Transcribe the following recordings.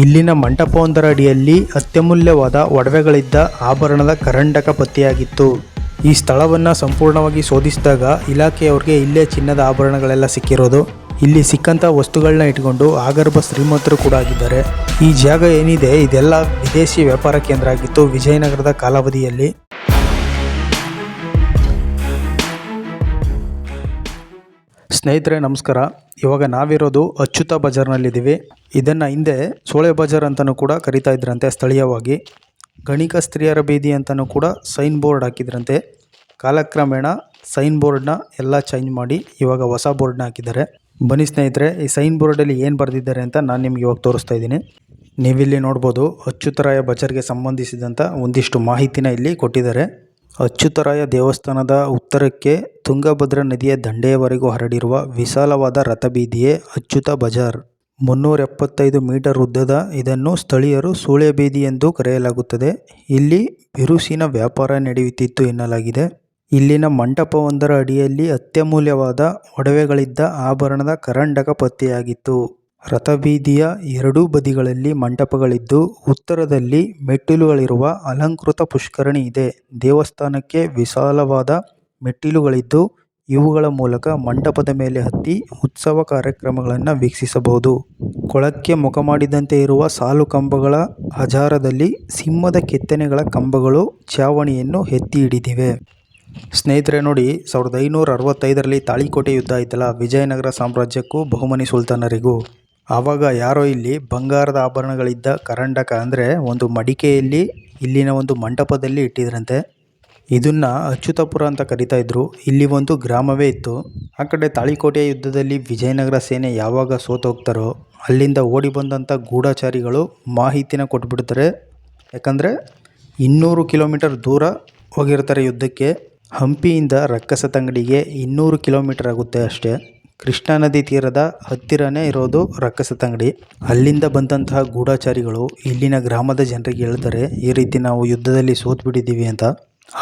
ಇಲ್ಲಿನ ಮಂಟಪವೊಂದರ ಅಡಿಯಲ್ಲಿ ಅತ್ಯಮೂಲ್ಯವಾದ ಒಡವೆಗಳಿದ್ದ ಆಭರಣದ ಕರಂಡಕ ಪತ್ತೆಯಾಗಿತ್ತು. ಈ ಸ್ಥಳವನ್ನು ಸಂಪೂರ್ಣವಾಗಿ ಶೋಧಿಸಿದಾಗ ಇಲಾಖೆಯವ್ರಿಗೆ ಇಲ್ಲೇ ಚಿನ್ನದ ಆಭರಣಗಳೆಲ್ಲ ಸಿಕ್ಕಿರೋದು. ಇಲ್ಲಿ ಸಿಕ್ಕಂಥ ವಸ್ತುಗಳನ್ನ ಇಟ್ಕೊಂಡು ಆಗರ್ಭ ಶ್ರೀಮಂತರು ಕೂಡ ಆಗಿದ್ದಾರೆ. ಈ ಜಾಗ ಏನಿದೆ, ಇದೆಲ್ಲ ವಿದೇಶಿ ವ್ಯಾಪಾರ ಕೇಂದ್ರ ಆಗಿತ್ತು, ವಿಜಯನಗರದ ಕಾಲಾವಧಿಯಲ್ಲಿ. ಸ್ನೇಹಿತರೆ, ನಮಸ್ಕಾರ. ಇವಾಗ ನಾವಿರೋದು ಅಚ್ಯುತ ಬಜಾರ್ನಲ್ಲಿದ್ದೀವಿ. ಇದನ್ನು ಹಿಂದೆ ಸೋಳೆ ಬಜಾರ್ ಅಂತಲೂ ಕೂಡ ಕರಿತಾ ಇದ್ರಂತೆ ಸ್ಥಳೀಯವಾಗಿ. ಗಣಿಕ ಸ್ತ್ರೀಯರ ಬೀದಿ ಅಂತಲೂ ಕೂಡ ಸೈನ್ ಬೋರ್ಡ್ ಹಾಕಿದ್ರಂತೆ. ಕಾಲಕ್ರಮೇಣ ಸೈನ್ ಬೋರ್ಡ್ನ ಎಲ್ಲ ಚೇಂಜ್ ಮಾಡಿ ಇವಾಗ ಹೊಸ ಬೋರ್ಡ್ನ ಹಾಕಿದ್ದಾರೆ. ಬನ್ನಿ ಸ್ನೇಹಿತರೆ, ಈ ಸೈನ್ ಬೋರ್ಡಲ್ಲಿ ಏನು ಬರೆದಿದ್ದಾರೆ ಅಂತ ನಾನು ನಿಮ್ಗೆ ಇವಾಗ ತೋರಿಸ್ತಾ ಇದ್ದೀನಿ. ನೀವಿಲ್ಲಿ ನೋಡ್ಬೋದು ಅಚ್ಯುತರಾಯ ಬಜಾರ್ಗೆ ಸಂಬಂಧಿಸಿದಂಥ ಒಂದಿಷ್ಟು ಮಾಹಿತಿನ ಇಲ್ಲಿ ಕೊಟ್ಟಿದ್ದಾರೆ. ಅಚ್ಯುತರಾಯ ದೇವಸ್ಥಾನದ ಉತ್ತರಕ್ಕೆ ತುಂಗಭದ್ರಾ ನದಿಯ ದಂಡೆಯವರೆಗೂ ಹರಡಿರುವ ವಿಶಾಲವಾದ ರಥಬೀದಿಯೇ ಅಚ್ಯುತ ಬಜಾರ್. ಮುನ್ನೂರ ಎಪ್ಪತ್ತೈದು ಮೀಟರ್ ಉದ್ದದ ಇದನ್ನು ಸ್ಥಳೀಯರು ಸೂಳೆ ಬೀದಿ ಎಂದು ಕರೆಯಲಾಗುತ್ತದೆ. ಇಲ್ಲಿ ಬಿರುಸಿನ ವ್ಯಾಪಾರ ನಡೆಯುತ್ತಿತ್ತು ಎನ್ನಲಾಗಿದೆ. ಇಲ್ಲಿನ ಮಂಟಪವೊಂದರ ಅಡಿಯಲ್ಲಿ ಅತ್ಯಮೂಲ್ಯವಾದ ಒಡವೆಗಳಿದ್ದ ಆಭರಣದ ಕರಂಡಕ ಪತ್ತೆಯಾಗಿತ್ತು. ರಥಬೀದಿಯ ಎರಡೂ ಬದಿಗಳಲ್ಲಿ ಮಂಟಪಗಳಿದ್ದು, ಉತ್ತರದಲ್ಲಿ ಮೆಟ್ಟಿಲುಗಳಿರುವ ಅಲಂಕೃತ ಪುಷ್ಕರಣಿ ಇದೆ. ದೇವಸ್ಥಾನಕ್ಕೆ ವಿಶಾಲವಾದ ಮೆಟ್ಟಿಲುಗಳಿದ್ದು, ಇವುಗಳ ಮೂಲಕ ಮಂಟಪದ ಮೇಲೆ ಹತ್ತಿ ಉತ್ಸವ ಕಾರ್ಯಕ್ರಮಗಳನ್ನು ವೀಕ್ಷಿಸಬಹುದು. ಕೊಳಕ್ಕೆ ಮುಖ ಮಾಡಿದಂತೆ ಇರುವ ಸಾಲು ಕಂಬಗಳ ಹಜಾರದಲ್ಲಿ ಸಿಂಹದ ಕೆತ್ತನೆಗಳ ಕಂಬಗಳು ಛಾವಣಿಯನ್ನು ಎತ್ತಿ ಹಿಡಿದಿವೆ. ಸ್ನೇಹಿತರೆ ನೋಡಿ, ಸಾವಿರದ ಐನೂರ ಅರವತ್ತೈದರಲ್ಲಿ ತಾಳಿಕೋಟೆ ಯುದ್ಧ ಆಯ್ತಲ್ಲ? ವಿಜಯನಗರ ಸಾಮ್ರಾಜ್ಯಕ್ಕೂ ಬಹುಮನಿ ಸುಲ್ತಾನರಿಗೂ. ಆವಾಗ ಯಾರೋ ಇಲ್ಲಿ ಬಂಗಾರದ ಆಭರಣಗಳಿದ್ದ ಕರಂಡಕ ಅಂದರೆ ಒಂದು ಮಡಿಕೆಯಲ್ಲಿ, ಇಲ್ಲಿನ ಒಂದು ಮಂಟಪದಲ್ಲಿ ಇಟ್ಟಿದ್ರಂತೆ. ಇದನ್ನ ಅಚ್ಯುತಪುರ ಅಂತ ಕರಿತಾ ಇದ್ರು. ಇಲ್ಲಿ ಒಂದು ಗ್ರಾಮವೇ ಇತ್ತು. ಆ ಕಡೆ ತಾಳಿಕೋಟೆಯ ಯುದ್ಧದಲ್ಲಿ ವಿಜಯನಗರ ಸೇನೆ ಯಾವಾಗ ಸೋತೋಗ್ತಾರೋ, ಅಲ್ಲಿಂದ ಓಡಿ ಬಂದಂಥ ಗೂಢಾಚಾರಿಗಳು ಮಾಹಿತಿನ ಕೊಟ್ಬಿಡ್ತಾರೆ. ಯಾಕಂದರೆ ಇನ್ನೂರು ಕಿಲೋಮೀಟರ್ ದೂರ ಹೋಗಿರ್ತಾರೆ ಯುದ್ಧಕ್ಕೆ. ಹಂಪಿಯಿಂದ ರಕ್ಕಸ ತಂಗಡಿಗೆ ಇನ್ನೂರು ಕಿಲೋಮೀಟರ್ ಆಗುತ್ತೆ ಅಷ್ಟೇ. ಕೃಷ್ಣಾ ನದಿ ತೀರದ ಹತ್ತಿರನೇ ಇರೋದು ರಕ್ಕಸತಂಗಡಿ ಅಲ್ಲಿಂದ ಬಂದಂತಹ ಗೂಢಾಚಾರಿಗಳು ಇಲ್ಲಿನ ಗ್ರಾಮದ ಜನರಿಗೆ ಹೇಳ್ತಾರೆ, ಈ ರೀತಿ ನಾವು ಯುದ್ಧದಲ್ಲಿ ಸೋತ್ಬಿಟ್ಟಿದ್ದೀವಿ ಅಂತ.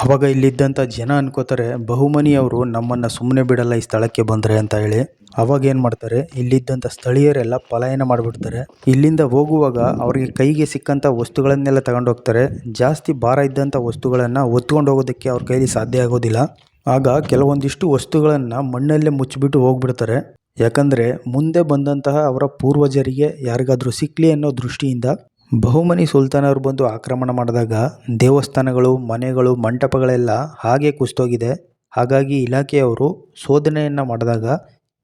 ಆವಾಗ ಇಲ್ಲಿದ್ದಂಥ ಜನ ಅನ್ಕೋತಾರೆ, ಬಹುಮನಿಯವರು ನಮ್ಮನ್ನು ಸುಮ್ಮನೆ ಬಿಡಲ್ಲ ಈ ಸ್ಥಳಕ್ಕೆ ಬಂದರೆ ಅಂತ ಹೇಳಿ. ಅವಾಗ ಏನು ಮಾಡ್ತಾರೆ ಇಲ್ಲಿದ್ದಂಥ ಸ್ಥಳೀಯರೆಲ್ಲ ಪಲಾಯನ ಮಾಡಿಬಿಡ್ತಾರೆ. ಇಲ್ಲಿಂದ ಹೋಗುವಾಗ ಅವರಿಗೆ ಕೈಗೆ ಸಿಕ್ಕಂಥ ವಸ್ತುಗಳನ್ನೆಲ್ಲ ತಗೊಂಡೋಗ್ತಾರೆ. ಜಾಸ್ತಿ ಭಾರ ಇದ್ದಂಥ ವಸ್ತುಗಳನ್ನು ಹೊತ್ಕೊಂಡು ಹೋಗೋದಕ್ಕೆ ಅವ್ರ ಕೈಲಿ ಸಾಧ್ಯ ಆಗೋದಿಲ್ಲ. ಆಗ ಕೆಲವೊಂದಿಷ್ಟು ವಸ್ತುಗಳನ್ನು ಮಣ್ಣಲ್ಲೇ ಮುಚ್ಚಿಬಿಟ್ಟು ಹೋಗ್ಬಿಡ್ತಾರೆ. ಯಾಕಂದರೆ ಮುಂದೆ ಬಂದಂತಹ ಅವರ ಪೂರ್ವಜರಿಗೆ ಯಾರಿಗಾದರೂ ಸಿಕ್ಕಲಿ ಅನ್ನೋ ದೃಷ್ಟಿಯಿಂದ ಬಹುಮನಿ ಸುಲ್ತಾನರು ಬಂದು ಆಕ್ರಮಣ ಮಾಡಿದಾಗ ದೇವಸ್ಥಾನಗಳು, ಮನೆಗಳು, ಮಂಟಪಗಳೆಲ್ಲ ಹಾಗೆ ಕುಸ್ತೋಗಿದೆ. ಹಾಗಾಗಿ ಇಲಾಖೆಯವರು ಶೋಧನೆಯನ್ನು ಮಾಡಿದಾಗ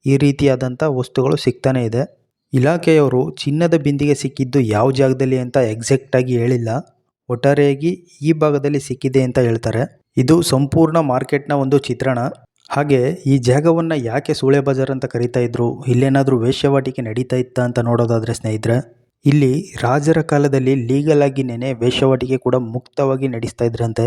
ಈ ರೀತಿಯಾದಂಥ ವಸ್ತುಗಳು ಸಿಗ್ತಾನೇ ಇದೆ. ಇಲಾಖೆಯವರು ಚಿನ್ನದ ಬಿಂದಿಗೆ ಸಿಕ್ಕಿದ್ದು ಯಾವ ಜಾಗದಲ್ಲಿ ಅಂತ ಎಕ್ಸಾಕ್ಟಾಗಿ ಹೇಳಿಲ್ಲ. ಒಟ್ಟಾರೆಯಾಗಿ ಈ ಭಾಗದಲ್ಲಿ ಸಿಕ್ಕಿದೆ ಅಂತ ಹೇಳ್ತಾರೆ. ಇದು ಸಂಪೂರ್ಣ ಮಾರ್ಕೆಟ್ನ ಒಂದು ಚಿತ್ರಣ. ಹಾಗೆ ಈ ಜಾಗವನ್ನು ಯಾಕೆ ಸೂಳೆ ಬಜಾರ್ ಅಂತ ಕರಿತಾ ಇದ್ರು, ಇಲ್ಲೇನಾದರೂ ವೇಶ್ಯವಾಟಿಕೆ ನಡೀತಾ ಇತ್ತ ಅಂತ ನೋಡೋದಾದರೆ ಸ್ನೇಹಿತರೆ, ಇಲ್ಲಿ ರಾಜರ ಕಾಲದಲ್ಲಿ ಲೀಗಲ್ ಆಗಿನೇ ವೇಶ್ಯವಾಟಿಕೆ ಕೂಡ ಮುಕ್ತವಾಗಿ ನಡೆಸ್ತಾ ಇದ್ರಂತೆ.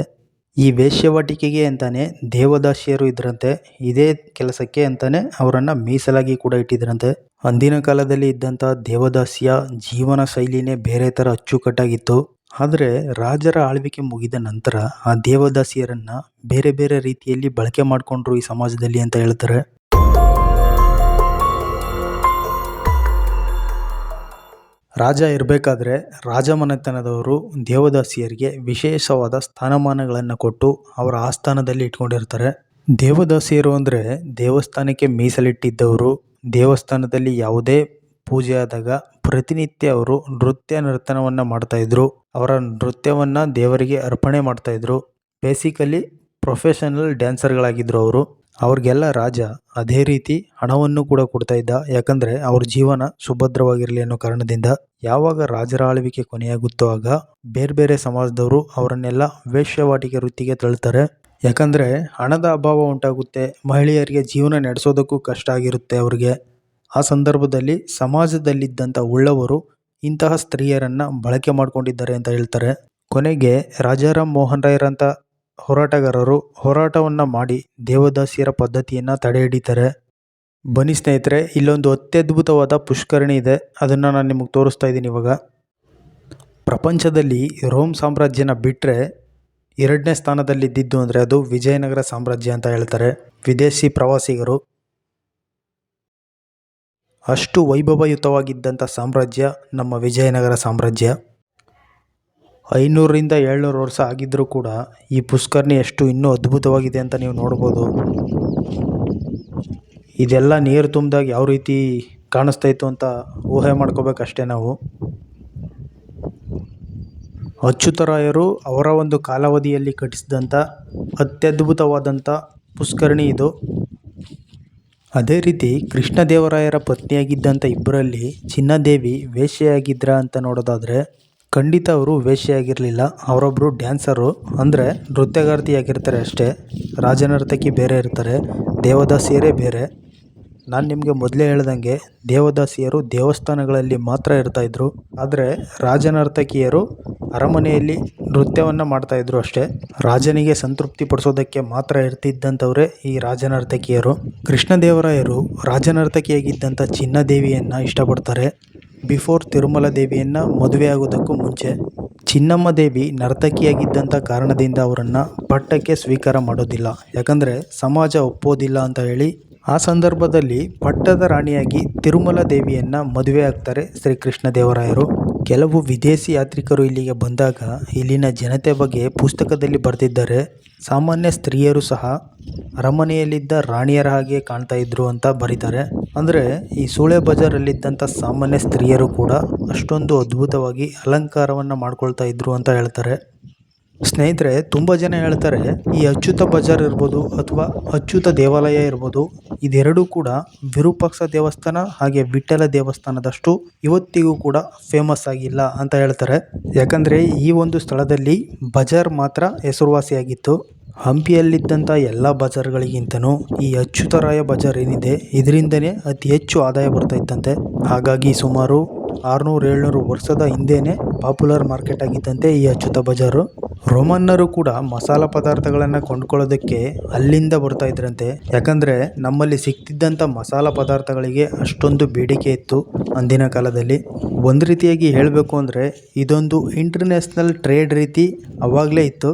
ಈ ವೇಶ್ಯವಾಟಿಕೆಗೆ ಅಂತಾನೆ ದೇವದಾಸಿಯರು ಇದ್ರಂತೆ, ಇದೇ ಕೆಲಸಕ್ಕೆ ಅಂತಾನೆ ಅವರನ್ನು ಮೀಸಲಾಗಿ ಕೂಡ ಇಟ್ಟಿದ್ರಂತೆ. ಅಂದಿನ ಕಾಲದಲ್ಲಿ ಇದ್ದಂಥ ದೇವದಾಸಿಯ ಜೀವನ ಶೈಲಿನೇ ಬೇರೆ ಥರ ಅಚ್ಚುಕಟ್ಟಾಗಿತ್ತು. ಆದರೆ ರಾಜರ ಆಳ್ವಿಕೆ ಮುಗಿದ ನಂತರ ಆ ದೇವದಾಸಿಯರನ್ನ ಬೇರೆ ಬೇರೆ ರೀತಿಯಲ್ಲಿ ಬಳಕೆ ಮಾಡಿಕೊಂಡ್ರು ಈ ಸಮಾಜದಲ್ಲಿ ಅಂತ ಹೇಳ್ತಾರೆ. ರಾಜ ಇರಬೇಕಾದ್ರೆ ರಾಜಮನೆತನದವರು ದೇವದಾಸಿಯರಿಗೆ ವಿಶೇಷವಾದ ಸ್ಥಾನಮಾನಗಳನ್ನು ಕೊಟ್ಟು ಅವರ ಆಸ್ಥಾನದಲ್ಲಿ ಇಟ್ಕೊಂಡಿರ್ತಾರೆ. ದೇವದಾಸಿಯರು ಅಂದರೆ ದೇವಸ್ಥಾನಕ್ಕೆ ಮೀಸಲಿಟ್ಟಿದ್ದವರು, ದೇವಸ್ಥಾನದಲ್ಲಿ ಯಾವುದೇ ಪೂಜೆ ಆದಾಗ ಪ್ರತಿನಿತ್ಯ ಅವರು ನೃತ್ಯ ನರ್ತನವನ್ನು ಮಾಡ್ತಾಯಿದ್ರು ಅವರ ನೃತ್ಯವನ್ನು ದೇವರಿಗೆ ಅರ್ಪಣೆ ಮಾಡ್ತಾಯಿದ್ರು ಬೇಸಿಕಲಿ ಪ್ರೊಫೆಷನಲ್ ಡ್ಯಾನ್ಸರ್ಗಳಾಗಿದ್ದರು ಅವರು. ಅವ್ರಿಗೆಲ್ಲ ರಾಜ ಅದೇ ರೀತಿ ಹಣವನ್ನು ಕೂಡ ಕೊಡ್ತಾ ಇದ್ದ. ಯಾಕಂದರೆ ಅವ್ರ ಜೀವನ ಸುಭದ್ರವಾಗಿರಲಿ ಅನ್ನೋ ಕಾರಣದಿಂದ ಯಾವಾಗ ರಾಜರ ಆಳ್ವಿಕೆ ಕೊನೆಯಾಗುತ್ತೋ ಆಗ ಬೇರೆ ಬೇರೆ ಸಮಾಜದವರು ಅವರನ್ನೆಲ್ಲ ವೇಶ್ಯವಾಟಿಕೆ ವೃತ್ತಿಗೆ ತಳ್ತಾರೆ. ಯಾಕಂದರೆ ಹಣದ ಅಭಾವ ಉಂಟಾಗುತ್ತೆ. ಮಹಿಳೆಯರಿಗೆ ಜೀವನ ನಡೆಸೋದಕ್ಕೂ ಕಷ್ಟ ಆಗಿರುತ್ತೆ ಅವ್ರಿಗೆ. ಆ ಸಂದರ್ಭದಲ್ಲಿ ಸಮಾಜದಲ್ಲಿದ್ದಂಥ ಉಳ್ಳವರು ಇಂತಹ ಸ್ತ್ರೀಯರನ್ನು ಬಳಕೆ ಮಾಡಿಕೊಂಡಿದ್ದಾರೆ ಅಂತ ಹೇಳ್ತಾರೆ. ಕೊನೆಗೆ ರಾಜಾರಾಮ್ ಮೋಹನ್ ರಾಯರಂಥ ಹೋರಾಟಗಾರರು ಹೋರಾಟವನ್ನು ಮಾಡಿ ದೇವದಾಸಿಯರ ಪದ್ಧತಿಯನ್ನು ತಡೆ ಹಿಡಿತಾರೆ. ಬನ್ನಿ ಸ್ನೇಹಿತರೆ, ಇಲ್ಲೊಂದು ಅತ್ಯದ್ಭುತವಾದ ಪುಷ್ಕರಣಿ ಇದೆ. ಅದನ್ನು ನಾನು ನಿಮಗೆ ತೋರಿಸ್ತಾ ಇದ್ದೀನಿ ಇವಾಗ. ಪ್ರಪಂಚದಲ್ಲಿ ರೋಮ್ ಸಾಮ್ರಾಜ್ಯನ ಬಿಟ್ಟರೆ ಎರಡನೇ ಸ್ಥಾನದಲ್ಲಿದ್ದಿದ್ದು ಅಂದರೆ ಅದು ವಿಜಯನಗರ ಸಾಮ್ರಾಜ್ಯ ಅಂತ ಹೇಳ್ತಾರೆ. ವಿದೇಶಿ ಪ್ರವಾಸಿಗರು ಅಷ್ಟು ವೈಭವಯುತವಾಗಿದ್ದಂಥ ಸಾಮ್ರಾಜ್ಯ ನಮ್ಮ ವಿಜಯನಗರ ಸಾಮ್ರಾಜ್ಯ. ಐನೂರರಿಂದ ಏಳ್ನೂರು ವರ್ಷ ಆಗಿದ್ದರೂ ಕೂಡ ಈ ಪುಷ್ಕರಣಿ ಎಷ್ಟು ಇನ್ನೂ ಅದ್ಭುತವಾಗಿದೆ ಅಂತ ನೀವು ನೋಡ್ಬೋದು. ಇದೆಲ್ಲ ನೀರು ತುಂಬಿದಾಗ ಯಾವ ರೀತಿ ಕಾಣಿಸ್ತಾ ಇತ್ತು ಅಂತ ಊಹೆ ಮಾಡ್ಕೋಬೇಕಷ್ಟೇ ನಾವು. ಅಚ್ಯುತರಾಯರು ಅವರ ಒಂದು ಕಾಲಾವಧಿಯಲ್ಲಿ ಕಟ್ಟಿಸಿದಂಥ ಅತ್ಯದ್ಭುತವಾದಂಥ ಪುಷ್ಕರಣಿ ಇದು. ಅದೇ ರೀತಿ ಕೃಷ್ಣದೇವರಾಯರ ಪತ್ನಿಯಾಗಿದ್ದಂಥ ಇಬ್ಬರಲ್ಲಿ ಚಿನ್ನದೇವಿ ವೇಶ್ಯೆಯಾಗಿದ್ರ ಅಂತ ನೋಡೋದಾದರೆ ಖಂಡಿತ ಅವರು ವೇಶ್ಯೆಯಾಗಿರಲಿಲ್ಲ. ಅವರೊಬ್ಬರು ಡ್ಯಾನ್ಸರು. ಅಂದರೆ ನೃತ್ಯಗಾರ್ತಿಯಾಗಿರ್ತಾರೆ ಅಷ್ಟೇ. ರಾಜನರ್ತಕಿ ಬೇರೆ ಇರ್ತಾರೆ. ದೇವದಾಸಿಯರೇ ಬೇರೆ. ನಾನು ನಿಮಗೆ ಮೊದಲೇ ಹೇಳ್ದಂಗೆ ದೇವದಾಸಿಯರು ದೇವಸ್ಥಾನಗಳಲ್ಲಿ ಮಾತ್ರ ಇರ್ತಾಯಿದ್ರು ಆದರೆ ರಾಜನರ್ತಕಿಯರು ಅರಮನೆಯಲ್ಲಿ ನೃತ್ಯವನ್ನು ಮಾಡ್ತಾಯಿದ್ರು ಅಷ್ಟೇ. ರಾಜನಿಗೆ ಸಂತೃಪ್ತಿ ಪಡಿಸೋದಕ್ಕೆ ಮಾತ್ರ ಇರ್ತಿದ್ದಂಥವರೇ ಈ ರಾಜನರ್ತಕಿಯರು. ಕೃಷ್ಣದೇವರಾಯರು ರಾಜನರ್ತಕಿಯಾಗಿದ್ದಂಥ ಚಿನ್ನದೇವಿಯನ್ನು ಇಷ್ಟಪಡ್ತಾರೆ. ಬಿಫೋರ್ ತಿರುಮಲ ದೇವಿಯನ್ನು ಮದುವೆಯಾಗೋದಕ್ಕೂ ಮುಂಚೆ ಚಿನ್ನಮ್ಮ ದೇವಿ ನರ್ತಕಿಯಾಗಿದ್ದಂಥ ಕಾರಣದಿಂದ ಅವರನ್ನು ಪಟ್ಟಕ್ಕೆ ಸ್ವೀಕಾರ ಮಾಡೋದಿಲ್ಲ. ಯಾಕಂದರೆ ಸಮಾಜ ಒಪ್ಪೋದಿಲ್ಲ ಅಂತ ಹೇಳಿ ಆ ಸಂದರ್ಭದಲ್ಲಿ ಪಟ್ಟದ ರಾಣಿಯಾಗಿ ತಿರುಮಲ ದೇವಿಯನ್ನು ಮದುವೆ ಆಗ್ತಾರೆ ಶ್ರೀ ಕೃಷ್ಣದೇವರಾಯರು ಕೆಲವು ವಿದೇಶಿ ಯಾತ್ರಿಕರು ಇಲ್ಲಿಗೆ ಬಂದಾಗ ಇಲ್ಲಿನ ಜನತೆ ಬಗ್ಗೆ ಪುಸ್ತಕದಲ್ಲಿ ಬರೆದಿದ್ದಾರೆ. ಸಾಮಾನ್ಯ ಸ್ತ್ರೀಯರು ಸಹ ಅರಮನೆಯಲ್ಲಿದ್ದ ರಾಣಿಯರ ಹಾಗೆ ಕಾಣ್ತಾ ಇದ್ರು ಅಂತ ಬರೀತಾರೆ. ಅಂದರೆ ಈ ಸೂಳೆ ಬಜಾರಲ್ಲಿದ್ದಂಥ ಸಾಮಾನ್ಯ ಸ್ತ್ರೀಯರು ಕೂಡ ಅಷ್ಟೊಂದು ಅದ್ಭುತವಾಗಿ ಅಲಂಕಾರವನ್ನು ಮಾಡ್ಕೊಳ್ತಾ ಇದ್ರು ಅಂತ ಹೇಳ್ತಾರೆ. ಸ್ನೇಹಿತರೆ, ತುಂಬ ಜನ ಹೇಳ್ತಾರೆ, ಈ ಅಚ್ಯುತ ಬಜಾರ್ ಇರ್ಬೋದು ಅಥವಾ ಅಚ್ಯುತ ದೇವಾಲಯ ಇರ್ಬೋದು, ಇದೆರಡೂ ಕೂಡ ವಿರೂಪಾಕ್ಷ ದೇವಸ್ಥಾನ ಹಾಗೆ ವಿಠ್ಠಲ ದೇವಸ್ಥಾನದಷ್ಟು ಇವತ್ತಿಗೂ ಕೂಡ ಫೇಮಸ್ ಆಗಿಲ್ಲ ಅಂತ ಹೇಳ್ತಾರೆ. ಯಾಕಂದರೆ, ಈ ಒಂದು ಸ್ಥಳದಲ್ಲಿ ಬಜಾರ್ ಮಾತ್ರ ಹೆಸರುವಾಸಿಯಾಗಿತ್ತು. ಹಂಪಿಯಲ್ಲಿದ್ದಂಥ ಎಲ್ಲ ಬಜಾರ್ಗಳಿಗಿಂತನೂ ಈ ಅಚ್ಯುತರಾಯ ಬಜಾರ್ ಏನಿದೆ, ಇದರಿಂದನೇ ಅತಿ ಹೆಚ್ಚು ಆದಾಯ ಬರ್ತಾ ಇತ್ತಂತೆ ಹಾಗಾಗಿ ಸುಮಾರು ಆರುನೂರು ಏಳ್ನೂರು ವರ್ಷದ ಹಿಂದೆಯೇ ಪಾಪ್ಯುಲರ್ ಮಾರ್ಕೆಟ್ ಆಗಿದ್ದಂತೆ ಈ ಅಚ್ಯುತ ಬಜಾರು. ರೋಮನ್ನರು ಕೂಡ ಮಸಾಲ ಪದಾರ್ಥಗಳನ್ನು ಕೊಂಡ್ಕೊಳ್ಳೋದಕ್ಕೆ ಅಲ್ಲಿಂದ ಬರ್ತಾ ಇದ್ರಂತೆ. ಯಾಕಂದರೆ ನಮ್ಮಲ್ಲಿ ಸಿಗ್ತಿದ್ದಂಥ ಮಸಾಲ ಪದಾರ್ಥಗಳಿಗೆ ಅಷ್ಟೊಂದು ಬೇಡಿಕೆ ಇತ್ತು ಅಂದಿನ ಕಾಲದಲ್ಲಿ. ಒಂದು ರೀತಿಯಾಗಿ ಹೇಳಬೇಕು ಅಂದರೆ ಇದೊಂದು ಇಂಟರ್ನ್ಯಾಷನಲ್ ಟ್ರೇಡ್ ರೀತಿ ಅವಾಗಲೇ ಇತ್ತು.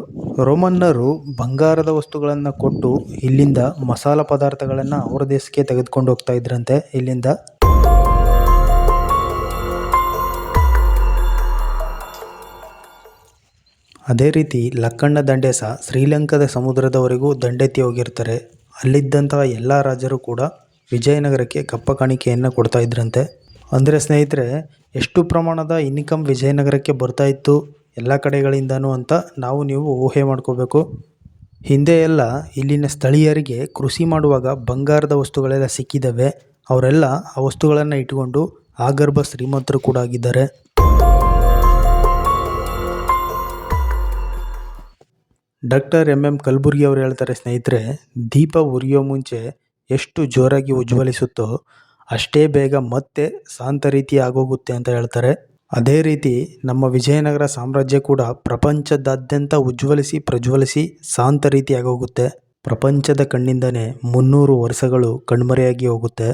ರೋಮನ್ನರು ಬಂಗಾರದ ವಸ್ತುಗಳನ್ನು ಕೊಟ್ಟು ಇಲ್ಲಿಂದ ಮಸಾಲ ಪದಾರ್ಥಗಳನ್ನು ಅವರ ದೇಶಕ್ಕೆ ತೆಗೆದುಕೊಂಡು ಹೋಗ್ತಾ ಇದ್ರಂತೆ ಇಲ್ಲಿಂದ. ಅದೇ ರೀತಿ ಲಕ್ಕಣ್ಣ ದಂಡೇಸ ಶ್ರೀಲಂಕಾದ ಸಮುದ್ರದವರೆಗೂ ದಂಡೆತ್ತಿ ಹೋಗಿರ್ತಾರೆ. ಅಲ್ಲಿದ್ದಂತಹ ಎಲ್ಲ ರಾಜರು ಕೂಡ ವಿಜಯನಗರಕ್ಕೆ ಕಪ್ಪ ಕಾಣಿಕೆಯನ್ನು ಕೊಡ್ತಾ ಇದ್ರಂತೆ. ಅಂದರೆ ಸ್ನೇಹಿತರೆ, ಎಷ್ಟು ಪ್ರಮಾಣದ ಇನ್ಕಮ್ ವಿಜಯನಗರಕ್ಕೆ ಬರ್ತಾ ಇತ್ತು ಎಲ್ಲ ಕಡೆಗಳಿಂದನೂ ಅಂತ ನಾವು ನೀವು ಊಹೆ ಮಾಡ್ಕೋಬೇಕು. ಹಿಂದೆ ಎಲ್ಲ ಇಲ್ಲಿನ ಸ್ಥಳೀಯರಿಗೆ ಕೃಷಿ ಮಾಡುವಾಗ ಬಂಗಾರದ ವಸ್ತುಗಳೆಲ್ಲ ಸಿಕ್ಕಿದ್ದಾವೆ ಅವರೆಲ್ಲ ಆ ವಸ್ತುಗಳನ್ನು ಇಟ್ಕೊಂಡು ಆಗರ್ಭ ಶ್ರೀಮಂತರು ಕೂಡ ಆಗಿದ್ದಾರೆ. ಡಾಕ್ಟರ್ ಎಂ ಎಂ ಕಲಬುರ್ಗಿ ಅವರು ಹೇಳ್ತಾರೆ, ಸ್ನೇಹಿತರೆ, ದೀಪ ಉರಿಯೋ ಮುಂಚೆ ಎಷ್ಟು ಜೋರಾಗಿ ಉಜ್ವಲಿಸುತ್ತೋ ಅಷ್ಟೇ ಬೇಗ ಮತ್ತೆ ಶಾಂತ ರೀತಿ ಆಗೋಗುತ್ತೆ ಅಂತ ಹೇಳ್ತಾರೆ. ಅದೇ ರೀತಿ ನಮ್ಮ ವಿಜಯನಗರ ಸಾಮ್ರಾಜ್ಯ ಕೂಡ ಪ್ರಪಂಚದಾದ್ಯಂತ ಉಜ್ವಲಿಸಿ, ಪ್ರಜ್ವಲಿಸಿ ಶಾಂತ ರೀತಿ ಆಗೋಗುತ್ತೆ ಪ್ರಪಂಚದ ಕಣ್ಣಿಂದನೇ ಮುನ್ನೂರು ವರ್ಷಗಳು ಕಣ್ಮರೆಯಾಗಿ ಹೋಗುತ್ತೆ.